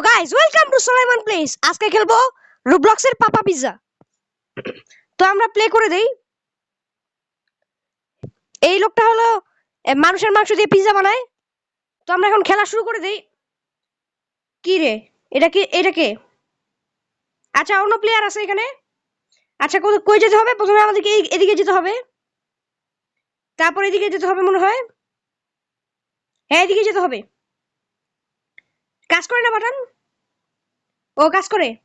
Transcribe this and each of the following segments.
Guys welcome to Solaiman place আজকে খেলব রুবলক্সের পাপা pizza তো আমরা প্লে করে দেই। এই লোকটা হলো মানুষের মাংস দিয়ে পিৎজা বানায়। তো আমরা এখন খেলা শুরু করে দেই। কি রে? এটা কি, এটা কে? আচ্ছা অন্য প্লেয়ার আছে এখানে। আচ্ছা কই যেতে হবে? প্রথমে আমাদেরকে এই- এদিকে যেতে হবে। তারপর এদিকে যেতে হবে মনে হয়। হ্যাঁ এদিকে যেতে হবে। কাজ করে না বাটন ও কাজ করে।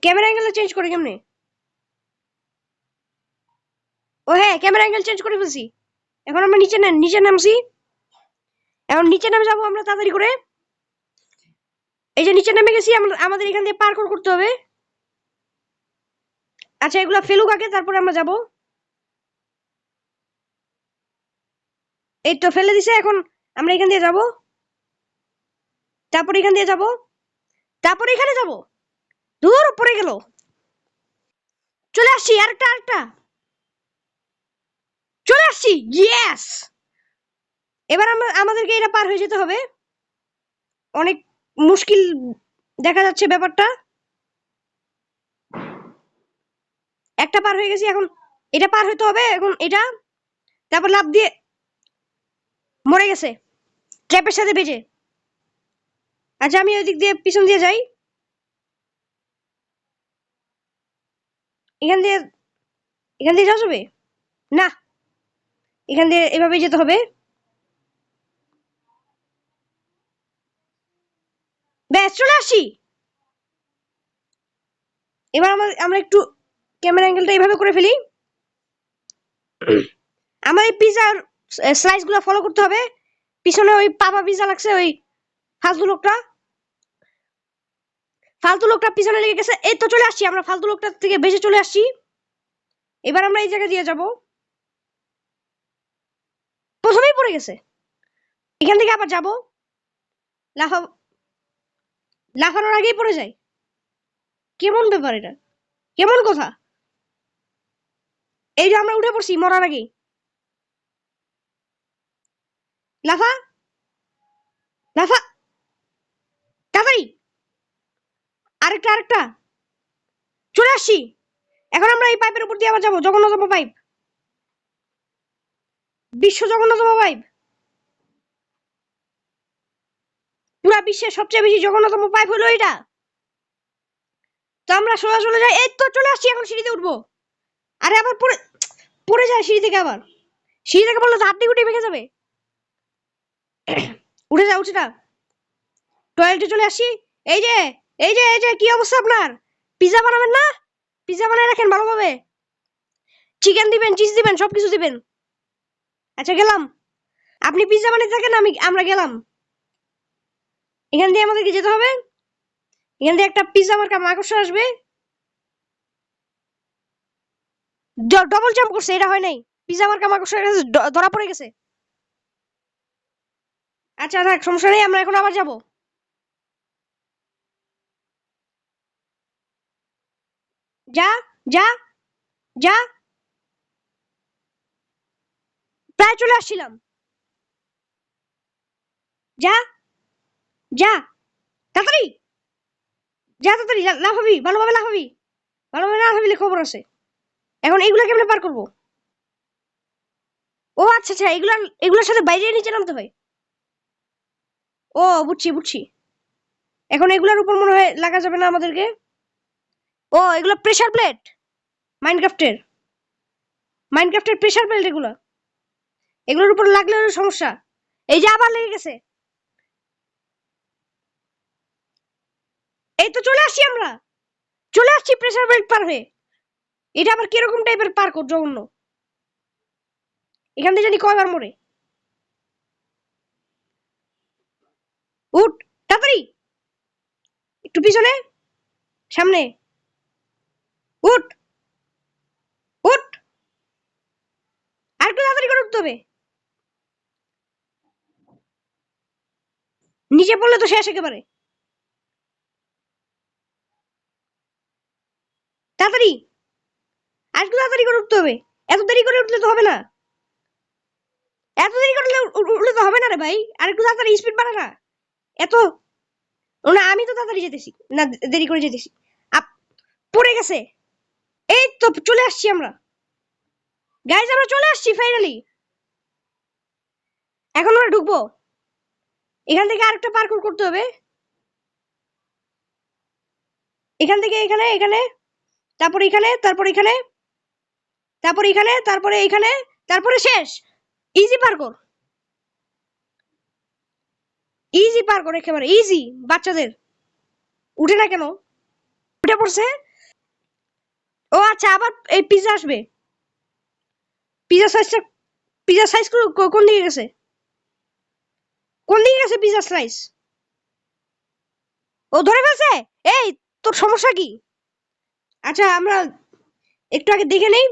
ক্যামেরা অ্যাঙ্গেল চেঞ্জ করে কেমনে? ও হ্যাঁ ক্যামেরা অ্যাঙ্গেল চেঞ্জ করে ফেলছি। এখন আমরা নিচে না- নিচে নামছি। এখন নিচে নামে যাব আমরা তাড়াতাড়ি করে। এই যে নিচে নেমে গেছি আমাদের এখান দিয়ে পার করতে হবে। আচ্ছা এগুলা ফেলুক আগে, তারপরে আমরা যাব। এই তো ফেলে দিছে, এখন আমরা এখান দিয়ে যাব। তারপর এখান দিয়ে যাব। তারপর এখানে যাব। দূর পড়ে গেল। চলে আসছি, আরেকটা আরেকটা। চলে আসছি ইয়েস এবার আমাদেরকে এটা পার হয়ে যেতে হবে। অনেক মুশকিল দেখা যাচ্ছে ব্যাপারটা। একটা পার হয়ে গেছি, এখন এটা পার হইতে হবে, এখন এটা। তারপর লাভ দিয়ে মরে গেছে। ট্র্যাপের সাথে বেজে আচ্ছা আমি ওই দিক দিয়ে পিছন দিয়ে যাই। এখান দিয়ে এখান দিয়ে যাওয়া যাবে? না। এখান দিয়ে এভাবেই যেতে হবে। ব্যাস, চলে আসি এবার আমার, আমরা একটু ক্যামেরা অ্যাঙ্গেলটা এইভাবে করে ফেলি। আমার এই পিজার স্লাইসগুলো ফলো করতে হবে। পিছনে ওই পাপা পিজা লাগছে, ওই ফালতু লোকটা ফালতু লোকটা পিছনে লেগে গেছে। এই তো চলে আসছি আমরা, ফালতু লোকটা থেকে বেঁচে চলে আসছি। এবার আমরা এই জায়গা দিয়ে যাব। প্রথমেই পড়ে গেছে। এখান থেকে আবার যাব। লাফা, লাফানোর আগেই পড়ে যায়। কেমন ব্যাপার এটা? কেমন কথা? এই যে আমরা উঠে পড়ছি মরার আগেই। লাফা লাফা তাড়াতাড়ি আরেকটা আরেকটা। চলে আসছি। এখন আমরা এই পাইপের উপর দিয়ে আবার যাব। জগন্নাথম পাইপ। বিশ্ব জগন্নাথম পাইপ। পুরা বিশ্বের সবচেয়ে বেশি জগন্নাথম পাইপ হলো এটা তো আমরা সোজা চলে যাই। এই তো চলে আসছি, এখন সিঁড়িতে উঠবো। আরে আবার পড়ে পড়ে যায় সিঁড়ি থেকে আবার। সিঁড়ি থেকে বলল তো হাড্ডি গুটি ভেঙে যাবে। উঠে যা উঠে যা। টয়লেটে চলে আসছি। এই যে এই যে এই যে, কি অবস্থা আপনার? পিজা বানাবেন না? পিজা বানায় রাখেন ভালোভাবে। চিকেন দিবেন চিজ দিবেন, সবকিছু দিবেন। আচ্ছা গেলাম। আপনি পিজা বানিয়ে থাকেন, আমি, আমরা গেলাম। এখান দিয়ে আমাদেরকে যেতে হবে। এখান দিয়ে একটা পিজা মার্কা মাকড়সা আসবে। ডবল জাম্প করছে, এটা হয় নাই। পিজা মাকড়সা কাছে ড- ধরা পড়ে গেছে। আচ্ছা থাক, সমস্যা নেই, আমরা এখন আবার যাব। যা যা যা প্রায় চলে আসছিলাম। যা যা তাড়াতাড়ি। যা তাড়াতাড়ি যা, লাফ হবি ভালোভাবে লাফ হবি ভালোভাবে না ভাবিলে খবর আছে। এখন এইগুলা কেমনে পার করব? ও আচ্ছা আচ্ছা এগুলা এগুলোর সাথে বাইরে নিচে নামতে হয়। ও বুঝছি বুঝছি। এখন এগুলার উপর মনে হয় লাগা যাবে না আমাদেরকে। ও, এগুলো প্রেশার প্লেট মাইনক্রাফটের মাইনক্রাফটের প্রেশার প্লেট এগুলো। এগুলোর উপর লাগলে সমস্যা। এই যে আবার লেগে গেছে। এই তো চলে আসছি আমরা। চলে আসছি প্রেসার প্লেট পার হয়ে। এটা আবার কীরকম টাইপের পার কর জঘন্য। এখান থেকে জানি কয়বার মরে। উঠ, তাড়াতাড়ি। একটু পিছনে। সামনে। উঠ। উঠ। আর তাড়াতাড়ি করে উঠতে হবে। নিচে পড়লে তো শেষ একেবারে। তাড়াতাড়ি। আর তাড়াতাড়ি করে উঠতে হবে। এত দেরি করে উঠলে তো হবে না। এত দেরি করে উঠলে তো হবে না রে ভাই। আর একটু তাড়াতাড়ি স্পিড বাড়া না। এত। না, আমি তো তাড়াতাড়ি যেতেছি। না দেরি করে যেতেছি। পড়ে গেছে। এই তো চলে আসছি আমরা। গাইজ আমরা চলে আসছি ফাইনালি এখন আমরা ঢুকবো। এখান থেকে আরেকটা পার্কুর করতে হবে। এখান থেকে এখানে এখানে, তারপর এখানে তারপর এখানে তারপর এখানে, তারপরে এখানে, তারপরে শেষ। ইজি পার্কর ইজি পার্কর একেবারে ইজি বাচ্চাদের। উঠে না কেন? উঠে পড়ছে। ও আচ্ছা আবার এই পিজা আসবে। পিজা সাইজটা পিজা সাইজ কোন দিকে গেছে? কোন দিকে গেছে পিজা স্লাইস ও, ধরে ফেলছে? এই, তোর সমস্যা কি? আচ্ছা আমরা একটু আগে দেখে নেই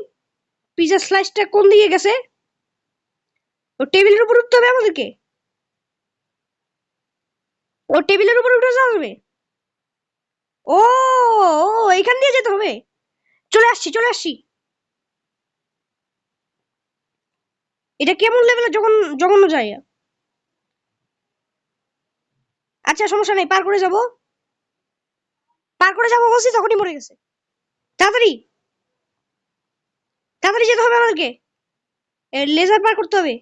পিজা স্লাইসটা কোন দিকে গেছে? ও, টেবিলের উপর উঠতে হবে আমাদেরকে? ও, টেবিলের উপর উঠে যাবে ও ও, এখান দিয়ে যেতে হবে? চলে আসছি চলে আসছি। এটা কেমন লেভেলে যখন, জঘন্য জায়গা? আচ্ছা সমস্যা নেই, পার করে যাব। পার করে যাব বলছি, তখনই মরে গেছে। তাড়াতাড়ি! তাড়াতাড়ি যেতে হবে আমাদেরকে। লেজার পার করতে হবে।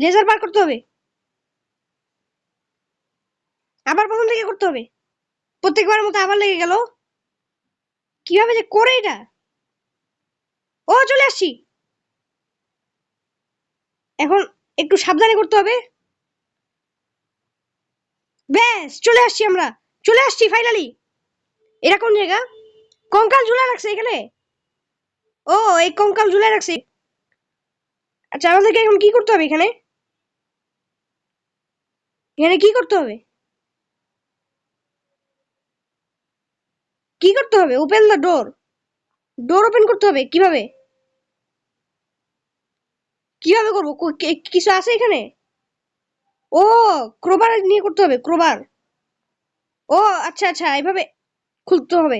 লেজার পার করতে হবে। আবার প্রথম থেকে করতে হবে। প্রত্যেকবার মতো আবার লেগে গেল। কীভাবে যে করে এটা? ও, চলে আসছি। এখন একটু সাবধানে করতে হবে। ব্যাস, চলে আসছি আমরা। চলে আসছি ফাইনালি এটা কোন জায়গা। কঙ্কাল ঝুলা রাখছে এখানে। ও, এই কঙ্কাল ঝুলা রাখছে। আচ্ছা আমাদেরকে এখন কি করতে হবে এখানে? এখানে কি করতে হবে? কি করতে হবে? Open the door door open করতে হবে? কীভাবে? কীভাবে করব? কিছু আছে এখানে? ও ক্রোবার নিয়ে করতে হবে ক্রোবার ও আচ্ছা আচ্ছা এইভাবে খুলতে হবে।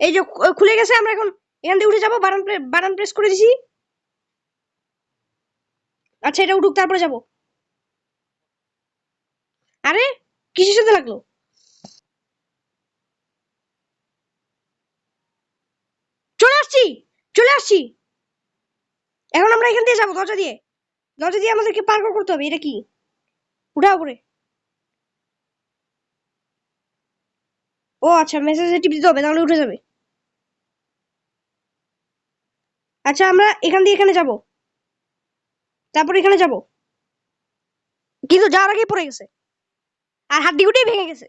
এই যে খুলে গেছে, আমরা এখন এখান থেকে উঠে যাব, বাটন বাটন প্রেস করে দিছি। আচ্ছা এটা উঠুক, তারপরে যাব আরে কিসের সাথে লাগল? চলে আসছি চলে আসছি। এখন আমরা এখান দিয়ে যাব, দরজা দিয়ে। দরজা দিয়ে আমাদেরকে পার করতে হবে, এটা কি? উঠা উপরে। ও আচ্ছা মেসেজে টিপ দিতে হবে, তাহলে উঠে যাবে। আচ্ছা আমরা এখান দিয়ে এখানে যাব। তারপর এখানে যাব। কিন্তু যাওয়ার আগেই পড়ে গেছে। আর হাড্ডি গুটিই ভেঙে গেছে।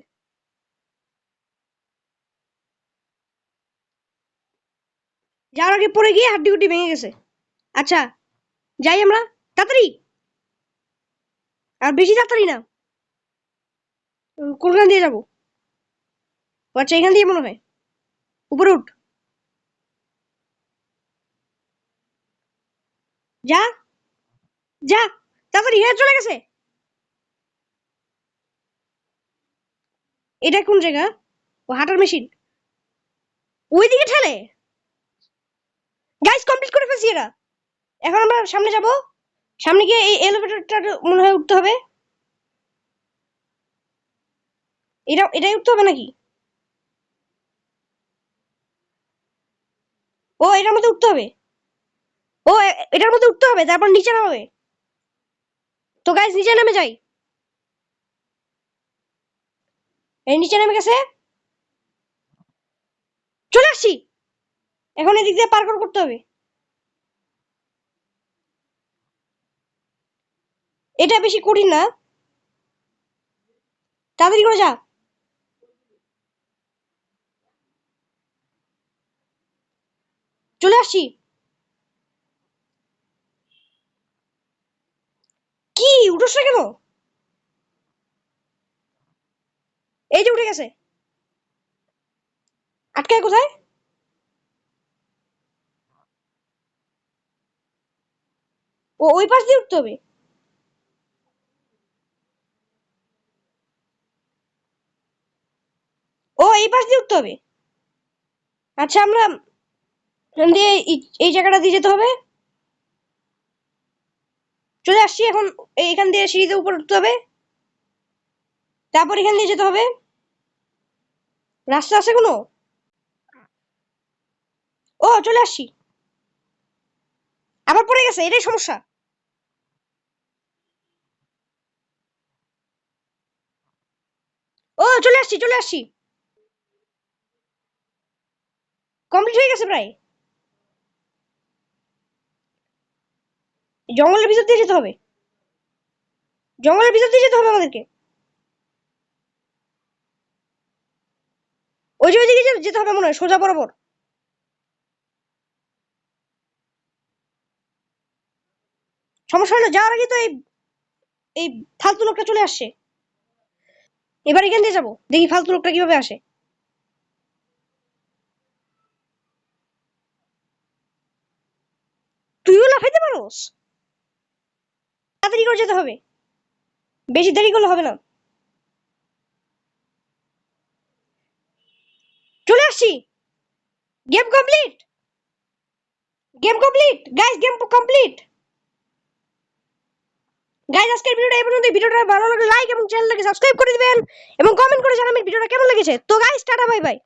যাওয়ার আগে পড়ে গিয়ে হাড্ডি গুটি ভেঙে গেছে। আচ্ছা যাই আমরা, তাড়াতাড়ি। আর বেশি তাড়াতাড়ি না। কোনখান দিয়ে যাব? আচ্ছা এখান দিয়ে মনে হয়। উপরে উঠ। যা যা, তাড়াতাড়ি হ্যাঁ চলে গেছে। এটা কোন জায়গা? ও হাঁটার মেশিন। ওইদিকে ঠেলে। গাইস কমপ্লিট করে ফেলছি এরা এখন আমরা সামনে যাব। সামনে গিয়ে এই এলিভেটরটা মনে হয় উঠতে হবে। এটা, এটাই উঠতে হবে নাকি? ও, এটার মধ্যে উঠতে হবে। ও এটার মধ্যে উঠতে হবে, তারপর নিচে নামবে। তো গাইস নিচে নেমে যাই। এই নিচে নেমে গেছে। চলে আসছি। এখন এদিক দিয়ে পার করতে হবে। এটা বেশি কঠিন না। তাড়াতাড়ি করে যা। চলে আসছি। কি, উঠোস কেন? এই যে উঠে গেছে। আটকায় কোথায়? ও, ওই পাশ দিয়ে উঠতে হবে। ও, এই পাশ দিয়ে উঠতে হবে। আচ্ছা আমরা দিয়ে এই জায়গাটা দিয়ে যেতে হবে। চলে আসছি এখন এইখান দিয়ে সিঁড়িতে উপরে উঠতে হবে। তারপর এখান দিয়ে যেতে হবে। রাস্তা আছে কোনো? ও, চলে আসছি। আবার পড়ে গেছে, এটাই সমস্যা। ও, চলে আসছি চলে আসছি। কমপ্লিট হয়ে গেছে প্রায়। জঙ্গলের ভিতর দিয়ে যেতে হবে। জঙ্গলের ভিতর দিয়ে যেতে হবে আমাদেরকে। ওই যে যে- যেতে হবে মনে হয়, সোজা বরাবর। সমস্যা হলো যাওয়ার আগে তো এই এই ফালতু লোকটা চলে আসছে। এবার এখান দিয়ে যাব, দেখি ফালতু লোকটা কীভাবে আসে। তুইও লাফাইতে পারোস? তাড়াতাড়ি করে যেতে হবে। বেশি দেরি করলে হবে না। আসছি। Game complete game complete guys game complete guys আজকের ভিডিওটা এই পর্যন্ত ভিডিওটা ভালো লাগলে লাইক এবং চ্যানেলটাকে সাবস্ক্রাইব করে দিবেন এবং কমেন্ট করে জানাবেন ভিডিওটা কেমন লেগেছে। তো গাইস টাটা বাই বাই